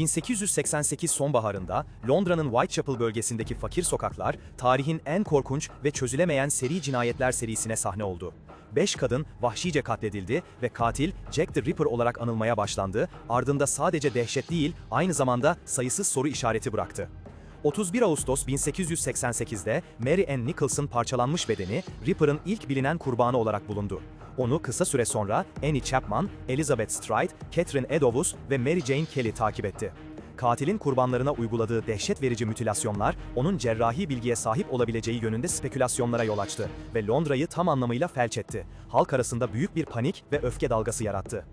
1888 sonbaharında Londra'nın Whitechapel bölgesindeki fakir sokaklar, tarihin en korkunç ve çözülemeyen seri cinayetler serisine sahne oldu. Beş kadın vahşice katledildi ve katil Jack the Ripper olarak anılmaya başlandı, ardında sadece dehşet değil, aynı zamanda sayısız soru işareti bıraktı. 31 Ağustos 1888'de Mary Ann Nicholson parçalanmış bedeni Ripper'ın ilk bilinen kurbanı olarak bulundu. Onu kısa süre sonra Annie Chapman, Elizabeth Stride, Catherine Eddowes ve Mary Jane Kelly takip etti. Katilin kurbanlarına uyguladığı dehşet verici mütilasyonlar, onun cerrahi bilgiye sahip olabileceği yönünde spekülasyonlara yol açtı ve Londra'yı tam anlamıyla felç etti. Halk arasında büyük bir panik ve öfke dalgası yarattı.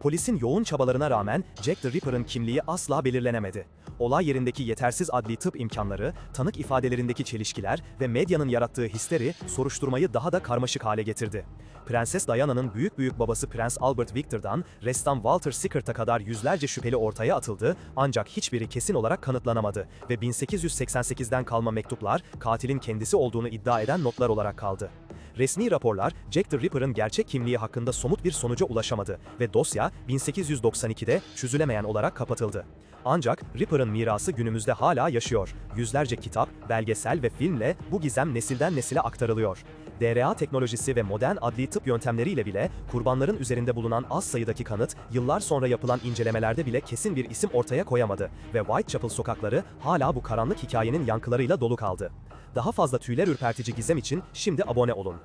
Polisin yoğun çabalarına rağmen Jack the Ripper'ın kimliği asla belirlenemedi. Olay yerindeki yetersiz adli tıp imkanları, tanık ifadelerindeki çelişkiler ve medyanın yarattığı histeri soruşturmayı daha da karmaşık hale getirdi. Prenses Diana'nın büyük büyük babası Prens Albert Victor'dan ressam Walter Sickert'a kadar yüzlerce şüpheli ortaya atıldı ancak hiçbiri kesin olarak kanıtlanamadı ve 1888'den kalma mektuplar katilin kendisi olduğunu iddia eden notlar olarak kaldı. Resmi raporlar Jack the Ripper'ın gerçek kimliği hakkında somut bir sonuca ulaşamadı ve dosya 1892'de çözülemeyen olarak kapatıldı. Ancak Ripper'ın mirası günümüzde hala yaşıyor. Yüzlerce kitap, belgesel ve filmle bu gizem nesilden nesile aktarılıyor. DRA teknolojisi ve modern adli tıp yöntemleriyle bile kurbanların üzerinde bulunan az sayıdaki kanıt, yıllar sonra yapılan incelemelerde bile kesin bir isim ortaya koyamadı ve Whitechapel sokakları hala bu karanlık hikayenin yankılarıyla dolu kaldı. Daha fazla tüyler ürpertici gizem için şimdi abone olun.